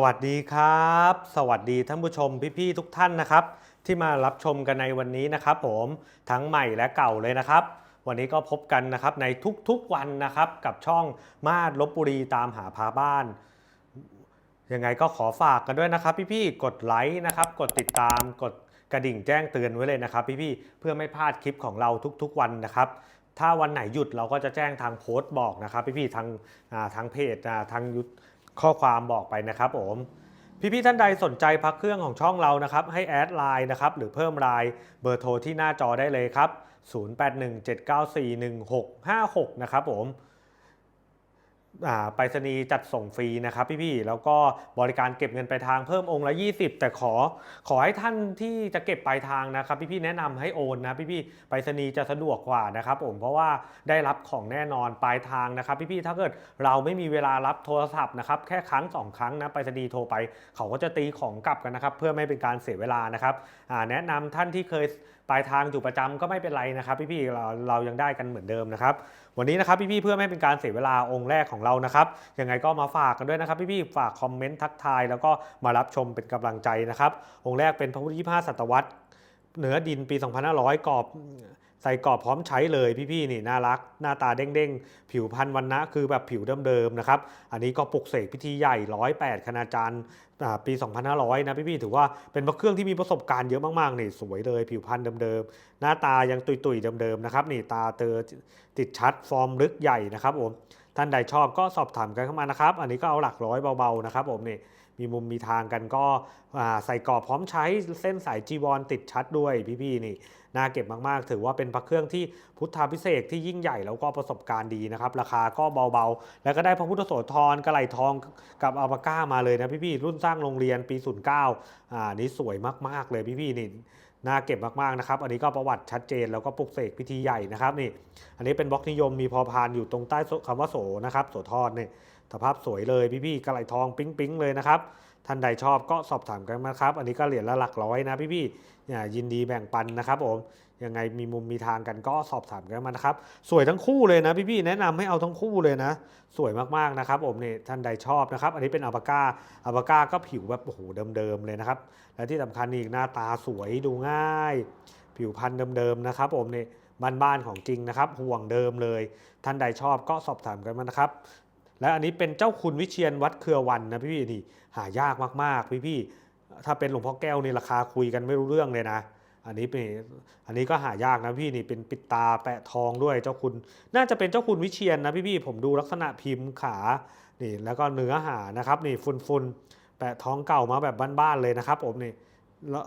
สวัสดีครับ สวัสดีท่านผู้ชมพี่ๆทุกท่านนะครับ ที่มารับชมกันในวันนี้นะครับ ผมทั้งใหม่และเก่าเลยนะครับ วันนี้ก็พบกันนะครับในทุกๆวันนะครับกับช่องมาดลบบุรีตามหาพาบ้านยังไงก็ขอฝากกันด้วยนะครับ พี่ๆกดไลค์นะครับกดติดตามกดกระดิ่งแจ้งเตือนไว้เลยนะครับ พี่ๆเพื่อไม่พลาดคลิปของเราทุกๆวันนะครับถ้าวันไหนหยุดเราก็จะแจ้งทางโพสต์บอกนะครับ พี่ๆทางทางเพจทางยุท ข้อความบอกไปนะครับผมพี่ๆท่านใดสนใจพักเครื่องของช่องเรานะครับ ให้แอดไลน์นะครับ หรือเพิ่มไลน์เบอร์โทรที่หน้าจอได้เลยครับ 0817941656 นะครับผม ไปรษณีย์จัดส่งฟรีนะครับพี่ๆ แล้วก็บริการเก็บเงินปลายทางเพิ่มองค์ละ 20 แต่ขอขอให้ท่านที่จะเก็บปลายทางนะครับพี่ๆ แนะนำให้โอนนะพี่ๆ ไปรษณีย์จะสะดวกกว่านะครับผมเพราะว่าได้รับของแน่นอนปลายทางนะครับพี่ๆ ถ้าเกิดเราไม่มีเวลารับโทรศัพท์นะครับแค่ครั้งสองครั้งนะไปรษณีย์โทรไป เขาก็จะตีของกลับกันนะครับเพื่อไม่เป็นการเสียเวลานะครับแนะนำท่านที่เคย ปลายทางอยู่ประจำก็ไม่เป็นไรนะครับ พี่ๆเราเรายังได้กันเหมือนเดิมนะครับ วันนี้นะครับพี่ๆเพื่อไม่เป็นการเสียเวลาองค์แรกของเรานะครับยังไงก็มาฝากกันด้วยนะครับพี่ๆฝากคอมเมนต์ทักทาย แล้วก็มารับชมเป็นกำลังใจนะครับองค์แรกเป็นพระพุทธยี่ห้าศตวรรษเหนือดินปี 2500กรอบ ใส่กรอบพร้อมใช้เลยพี่ๆนี่น่ารัก หน้าตาเด้งๆ ผิวพันธุ์วันนะคือแบบผิวเดิมๆนะครับ อันนี้ก็ปลุกเสกพิธีใหญ่ 108 คณาจารย์อ่าปี 2500 นะพี่ๆถือว่าเป็นพระเครื่องที่มีประสบการณ์เยอะมากๆนี่สวยเลย ผิวพันธุ์เดิมๆ หน้าตายังตุยๆเดิมๆนะครับนี่ตาเตอติดชัดฟอร์มลึกใหญ่นะครับผม ท่านใดชอบก็สอบถามกันเข้ามานะครับ อันนี้ก็เอาหลักร้อยเบาๆนะครับผมนี่มีมุมมีทางกันก็ใส่กรอบพร้อมใช้เส้นสายจีวรติดชัดด้วยพี่ๆนี่น่าเก็บมากๆ ถือว่าเป็นพระเครื่องที่พุทธาพิเศษที่ยิ่งใหญ่แล้วก็ประสบการณ์ดีนะครับ ราคาก็เบาๆ แล้วก็ได้พระพุทธโสธรกระไหลทองกับอัลปาก้ามาเลยนะพี่ๆรุ่นสร้างโรงเรียนปี 09อ่านี่สวยมากๆเลยพี่ๆนี่ น่าเก็บมากๆนะครับ อันนี้ก็ประวัติชัดเจนแล้วก็ปลุกเสกพิธีใหญ่นะครับนี่ อันนี้เป็นบล็อกนิยมมีพอพานอยู่ตรงใต้คำว่าโสนะครับโสทอนเนี่ยสภาพสวยเลยพี่ๆกระไหลทองปิ๊งๆเลยนะครับ ท่านใดชอบก็สอบถามกันมาครับ อันนี้ก็เหรียญละหลักร้อยนะพี่ๆเนี่ยยินดีแบ่งปันนะครับผมยังไงมีมุมมีทางกันก็สอบถามกันมานะครับ สวยทั้งคู่เลยนะพี่ๆแนะนำให้เอาทั้งคู่เลยนะ สวยมากๆนะครับผมเนี่ยท่านใดชอบนะครับ อันนี้เป็นอัลปาก้าอัลปาก้าก็ผิวแบบโอ้โหเดิมๆเลยนะครับ และที่สำคัญอีกหน้าตาสวยดูง่าย ผิวพรรณเดิมๆนะครับผมเนี่ยบ้านๆของจริงนะครับห่วงเดิมเลย ท่านใดชอบก็สอบถามกันมานะครับ และอันนี้เป็นเจ้าคุณวิเชียนวัดเครือวันนะพี่ๆนี่หายากมากๆพี่ๆถ้าเป็นหลวงพ่อแก้วนี่ราคาคุยกันไม่รู้เรื่องเลยนะ อันนี้เป็นอันนี้ก็หายากนะพี่นี่เป็นปิดตาแปะทองด้วยเจ้าคุณ น่าจะเป็นเจ้าคุณวิเชียนนะพี่ๆผมดูลักษณะพิมพ์ขานี่แล้วก็เนื้อหานะครับนี่ฟุนๆแปะท้องเก่ามาแบบบ้านๆเลยนะครับผมนี่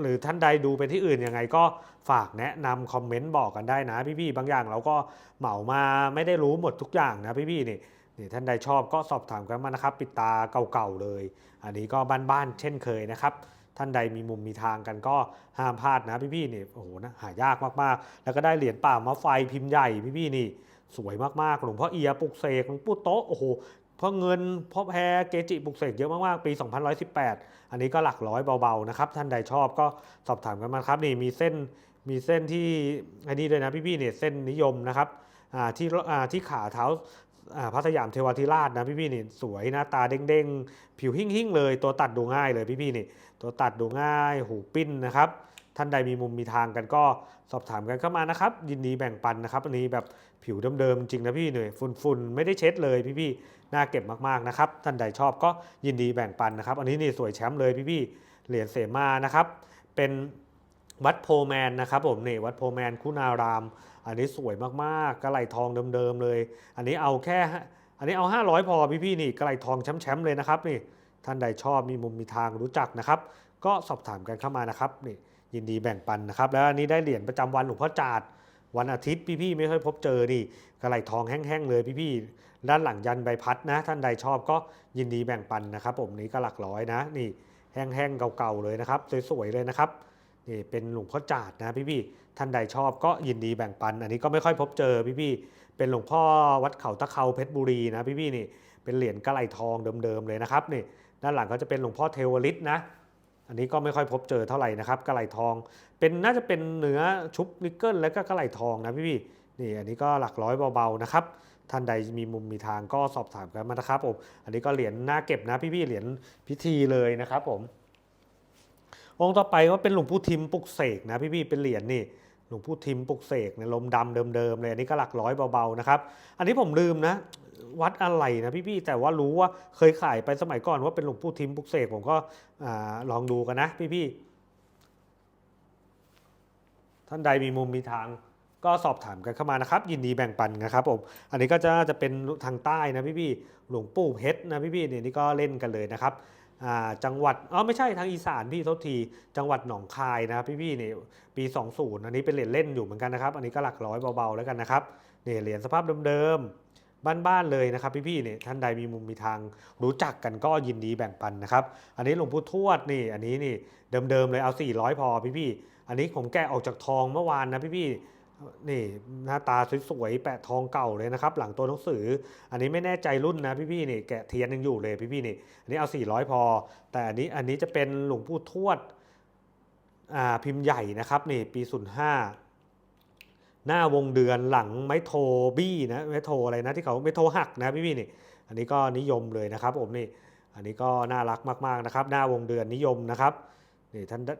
หรือท่านใดดูเป็นที่อื่นยังไงก็ฝากแนะนำคอมเมนต์บอกกันได้นะพี่ๆบางอย่างเราก็เหมามาไม่ได้รู้หมดทุกอย่างนะพี่ๆนี่ นี่ท่านใดชอบก็สอบถามกันมานะครับ ปิดตาเก่าๆเลย อันนี้ก็บ้านๆเช่นเคยนะครับ ท่านใดมีมุมมีทางกันก็ห้ามพลาดนะพี่ๆนี่โอ้โหนะหายากมากๆ แล้วก็ได้เหรียญป่ามะไฟพิมพ์ใหญ่พี่ๆนี่ สวยมากๆหลวงพ่อเอียปุกเสกหลวงปู่โต๊ะโอ้โหพ่อเงินพ่อแพรเกจิปุกเสกเยอะมาก ๆ ปี 2118 อันนี้ก็หลักร้อยเบา ๆ นะครับ ท่านใดชอบก็สอบถามกันมาครับ นี่มีเส้นมีเส้นที่อันนี้ด้วยนะพี่ๆเนี่ยเส้นนิยมนะครับที่ที่ขาเท้า พระสยามเทวาธิราชนะพี่ๆนี่สวยหน้าตาเด้งๆ ผิวหิ่งๆเลย ตัวตัดดูง่ายเลยพี่ๆนี่ ตัวตัดดูง่าย หูปิ้นนะครับท่านใดมีมุมมีทางกันก็สอบถามกันเข้ามานะครับ ยินดีแบ่งปันนะครับ อันนี้แบบผิวเดิมๆจริงนะพี่เหน่อยฝุ่นๆ ไม่ได้เช็ดเลยพี่ๆน่าเก็บมากๆนะครับ ท่านใดชอบก็ยินดีแบ่งปันนะครับ อันนี้นี่สวยแชมป์เลยพี่ๆเหรียญเสมานะครับ เป็น วัดโพแมนนะครับผมนี่วัดโพแมนคุณาราม อันนี้สวยมากๆกระไหลทองเดิมๆเลย อันนี้เอาแค่ อันนี้เอา 500 พอพี่ๆนี่กระไหลทองแชมป์ๆเลยนะครับนี่ท่านใดชอบมีมุมมีทางรู้จักนะครับ ก็สอบถามกันเข้ามานะครับนี่ยินดีแบ่งปันนะครับ แล้วอันนี้ได้เหรียญประจำวันหลวงพ่อจาดวันอาทิตย์พี่ๆไม่ค่อยพบเจอนี่กระไหลทองแห้งๆเลยพี่ๆด้านหลังยันใบพัดนะ ท่านใดชอบก็ยินดีแบ่งปันนะครับ ผมนี่ก็หลักร้อยนะ นี่แห้งๆเก่าๆเลยนะครับสวยๆเลยนะครับ นี่เป็นหลวงพ่อจาดนะพี่ๆท่านใดชอบก็ยินดีแบ่งปัน อันนี้ก็ไม่ค่อยพบเจอพี่ๆเป็นหลวงพ่อวัดเขาตะเคาเพชรบุรีนะพี่ๆนี่เป็นเหรียญกระไหลทองเดิมๆเลยนะครับนี่ด้านหลังก็จะเป็นหลวงพ่อเทวฤทธิ์นะอันนี้ก็ไม่ค่อยพบเจอเท่าไหร่นะครับกระไหลทอง เป็นน่าจะเป็นเนื้อชุบนิกเกิลแล้วก็กระไหลทองนะพี่ๆนี่อันนี้ก็หลักร้อยเบาๆนะครับท่านใดมีมุมมีทางก็สอบถามกันมานะครับผมอันนี้ก็เหรียญหน้าเก็บนะพี่ๆเหรียญพิธีเลยนะครับผม องค์ต่อไปก็เป็นหลวงปู่ทิมปลุกเสกนะพี่ๆเป็นเหรียญนี่หลวงพ่ทิมปลุกเสกในลมดำเดิมๆเลยอันนี้ก็หลักร้อยเบาๆนะครับอันนี้ผมลืมนะ วัดอะไรนะพี่ๆแต่ว่ารู้ว่าเคยขายไปสมัยก่อนว่าเป็นหลวงพ่ทิมปลุกเสกผมก็ลองดูกันนะพี่ๆท่านใดมีมุมมีทางก็สอบถามกันเข้ามานะครับ ยินดีแบ่งปันนะครับผมอันนี้ก็จะจะเป็นทางใต้นะพี่ๆหลวงปู่เพชรนะพี่ๆเนี่ยนี่ก็เล่นกันเลยนะครับ จังหวัดอ๋อไม่ใช่ทางอีสานพี่ทษทีจังหวัดหนองคายนะครับพี่ๆนี่ยปี 20 อันนี้เป็นเหรียญเล่นอยู่เหมือนกันนะครับ อันนี้ก็หลักร้อยเบาๆแล้วกันนะครับเนี่ยเหรียญสภาพเดิมๆบ้านๆเลยนะครับ พี่ๆนี่ยท่านใดมีมุมมีทางรู้จักกันก็ยินดีแบ่งปันนะครับ อันนี้หลวงปู่ทวดนี่ อันนี้นี่เดิมๆเลยเอา 400 พอพี่ๆอันนี้ผมแกะออกจากทองเมื่อวานนะพี่ๆ นี่หน้าตาสวยๆแปะทองเก่าเลยนะครับ หลังตัวหนังสือ อันนี้ไม่แน่ใจรุ่นนะพี่ๆนี่แกะเทียนยังอยู่เลยพี่ๆนี่อันนี้เอา 400 พอ แต่อันนี้อันนี้จะเป็นหลวงปู่ทวดอ่าพิมพ์ใหญ่นะครับนี่ปี 05 หน้าวงเดือนหลังไม้โทบี้นะไม้โทอะไรนะที่เขาไม้โทหักนะพี่ๆนี่อันนี้ก็นิยมเลยนะครับผมนี่อันนี้ก็น่ารักมากๆนะครับ หน้าวงเดือนนิยมนะครับนี่ท่านด้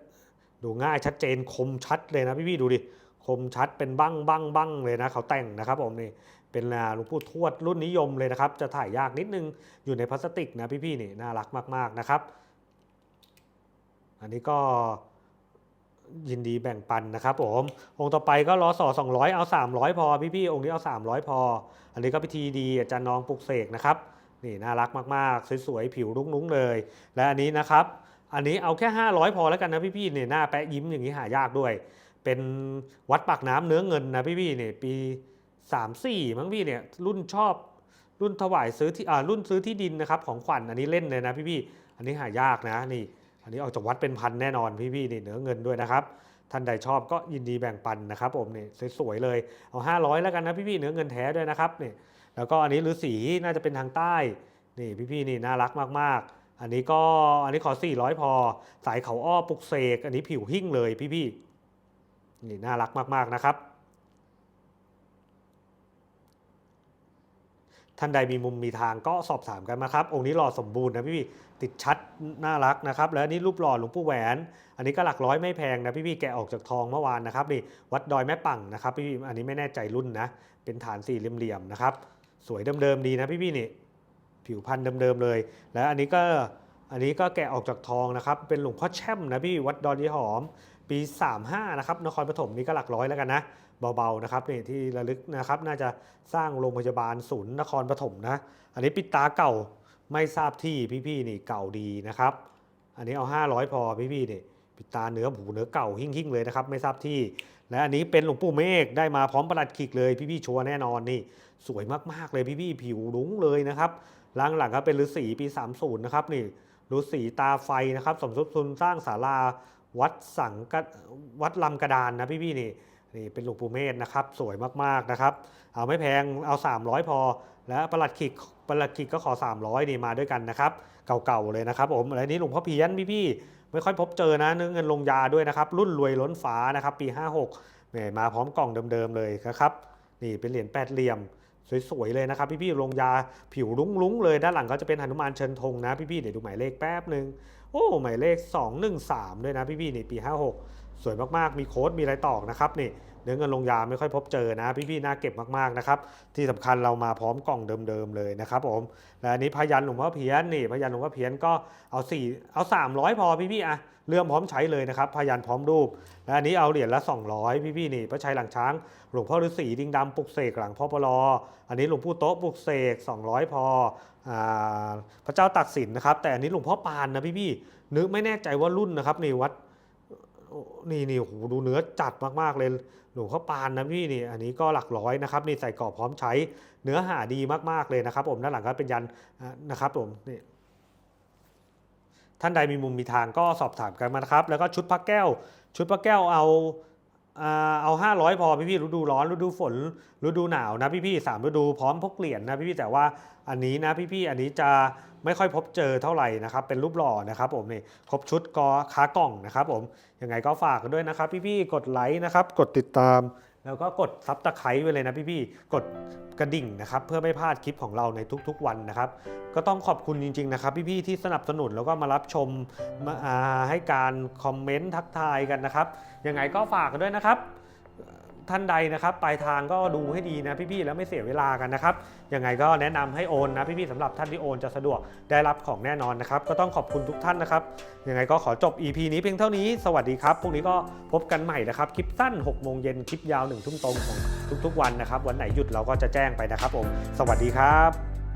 ดูง่ายชัดเจนคมชัดเลยนะพี่ๆดูดิ คมชัดเป็นบั้งบั้งบั้งเลยนะเขาแต่งนะครับผมนี่เป็นอ่าหลวงปู่ทวดรุ่นนิยมเลยนะครับ จะถ่ายยากนิดนึงอยู่ในพลาสติกนะพี่ๆนี่น่ารักมากๆนะครับ อันนี้ก็ยินดีแบ่งปันนะครับผมองค์ต่อไปก็รอสอ200 เอา 300 พอพี่ๆองค์นี้เอา 300 พอ อันนี้ก็พิธีดีอาจารย์น้องปลุกเสกนะครับนี่น่ารักมากๆสวยๆผิวรุ้งๆเลย และอันนี้นะครับ อันนี้เอาแค่ 500 พอแล้วกันนะพี่ๆเนี่ยหน้าแปะยิ้มอย่างนี้หายากด้วย เป็นวัดปากน้ำเนื้อเงินนะพี่ๆเนี่ยปี 3-4 มั้งพี่เนี่ยรุ่นชอบรุ่นถวายซื้อที่อ่ารุ่นซื้อที่ดินนะครับของขวัญอันนี้เล่นเลยนะพี่ๆอันนี้หายากนะนี่ อันนี้ออกจากวัดเป็นพันแน่นอนพี่ๆนี่เนื้อเงินด้วยนะครับท่านใดชอบก็ยินดีแบ่งปันนะครับผมนี่สวยๆเลยเอา 500 แล้วกันนะพี่ๆเนื้อเงินแท้ด้วยนะครับนี่แล้วก็อันนี้ฤาษีน่าจะเป็นทางใต้นี่พี่ๆนี่น่ารักมากๆ อันนี้ก็อันนี้ขอ 400 พอ สายเขาอ้อปุกเสก อันนี้ผิวหิ่งเลยพี่ๆ นี่น่ารักมากๆนะครับ ท่านใดมีมุมมีทางก็สอบถามกันมาครับ องค์นี้หล่อสมบูรณ์นะพี่ๆติดชัดน่ารักนะครับ แล้วอันนี้รูปหล่อหลวงปู่แหวน อันนี้ก็หลักร้อยไม่แพงนะพี่ๆแกะออกจากทองเมื่อวานนะครับนี่วัดดอยแม่ปังนะครับพี่ๆอันนี้ไม่แน่ใจรุ่นนะ เป็นฐานสี่เหลี่ยมๆนะครับ สวยเดิมๆดีนะพี่ๆนี่ผิวพันธุ์เดิมๆเลย แล้วอันนี้ก็อันนี้ก็แกะออกจากทองนะครับ เป็นหลวงพ่อแช่มนะพี่วัดดอนยี่หอม ปี 35 นะครับนครปฐมนี่ก็หลักร้อยแล้วกันนะ เบาๆนะครับนี่ที่ระลึกนะครับน่าจะสร้างโรงพยาบาลศูนย์นครปฐมนะ อันนี้ปิดตาเก่าไม่ทราบที่พี่ๆนี่เก่าดีนะครับ อันนี้เอา 500 พอพี่ๆนี่ปิดตาเนื้อผูเนื้อเก่าหิ่งๆเลยนะครับไม่ทราบที่ และอันนี้เป็นหลวงปู่เมฆได้มาพร้อมประหลัดขิกเลยพี่ๆชัวร์แน่นอนนี่ สวยมากๆเลยพี่ๆผิวรุ้งเลยนะครับล่างหลังก็เป็นฤาษีปี 30 นะครับนี่ฤาษีตาไฟนะครับสมทบทุนสร้างศาลา วัดสังกวัดลำกระดานนะพี่ๆนี่นี่เป็นหลวงปู่เมธนะครับ สวยมากๆนะครับ เอาไม่แพงเอา 300 พอ และประหลัดขิกประหลัดขิกก็ขอ 300นี่มาด้วยกันนะครับ เก่าๆเลยนะครับผมและนี้หลวงพ่อเพี้ยนพี่ๆไม่ค่อยพบเจอนะเนื้อเงินลงยาด้วยนะครับ รุ่นรวยล้นฟ้านะครับ ปี 56แหมมาพร้อมกล่องเดิมๆเลยนะครับนี่เป็นเหรียญแปดเหลี่ยมสวยๆเลยนะครับ พี่ๆลงยาผิวลุ้งๆเลยด้านหลังก็จะเป็นหนุมานเชิญธงนะพี่ๆเดี๋ยวดูหมายเลขแป๊บหนึ่ง โอ้หมายเลข 213 ด้วยนะพี่ๆนี่ปี 56 สวยมากๆ มีโค้ดมีอะไรตอกนะครับนี่ เนื้อเงินลงยาไม่ค่อยพบเจอนะ พี่ๆน่าเก็บมากๆนะครับที่สำคัญเรามาพร้อมกล่องเดิมๆเลยนะครับผมและอันนี้พยันหลวงพ่อเพี้ยนนี่พยันหลวงพ่อเพี้ยนก็เอา4เอา 300 พอพี่ๆอะเลื่อมพร้อมใช้เลยนะครับพยันพร้อมรูป และอันนี้เอาเหรียญละ 200 พี่ๆนี่พระชัยหลังช้าง หลวงพ่อฤาษีดิงดำปลุกเสกหลังพ่อปลออันนี้หลวงปู่โต๊ะปลุกเสก200 พออ่พระเจ้าตักสินนะครับแต่อันนี้หลวงพ่อปานนะพี่ๆนึกไม่แน่ใจว่ารุ่นนะครับนี่วัด นี่นี่โหดูเนื้อจัดมากๆเลยหลวงพ่อปานนะพี่นี่อันนี้ก็หลักร้อยนะครับนี่ใส่กรอบพร้อมใช้เนื้อหาดีมากๆเลยนะครับ ผมด้านหลังก็เป็นยันนะครับผมนี่ท่านใดมีมุมมีทางก็สอบถามกันมานะครับ แล้วก็ชุดพระแก้ว ชุดพระแก้วเอา เอา 500 พอพี่พี่ฤดูร้อนฤดูฝนฤดูหนาวนะพี่พี่สามฤดูพร้อมพกเหรียญนะพี่พี่แต่ว่าอันนี้นะพี่พี่อันนี้จะไม่ค่อยพบเจอเท่าไหร่นะครับ เป็นรูปหล่อนะครับผมนี่ครบชุดกอค้ากล่องนะครับผมยังไงก็ฝากกันด้วยนะครับ พี่พี่กดไลค์นะครับ กดติดตาม แล้วก็กดซับตะไคร้ไว้เลยนะพี่ๆ กดกระดิ่งนะครับเพื่อไม่พลาดคลิปของเราในทุกๆวันนะครับ ก็ต้องขอบคุณจริงๆนะครับพี่ๆที่สนับสนุนแล้วก็มารับชมมาให้การคอมเมนต์ทักทายกันนะครับยังไงก็ฝากกันด้วยนะครับ ท่านใดนะครับปลายทางก็ดูให้ดีนะพี่ๆแล้วไม่เสียเวลากันนะครับยังไงก็แนะนำให้โอนนะพี่ๆสำหรับท่านที่โอนจะสะดวกได้รับของแน่นอนนะครับก็ต้องขอบคุณทุกท่านนะครับยังไงก็ขอจบ EP นี้เพียงเท่านี้สวัสดีครับพรุ่งนี้ก็พบกันใหม่นะครับคลิปสั้น6โมงเย็นคลิปยาว1ทุ่มตรงของทุกๆวันนะครับวันไหนหยุดเราก็จะแจ้งไปนะครับผมสวัสดีครับ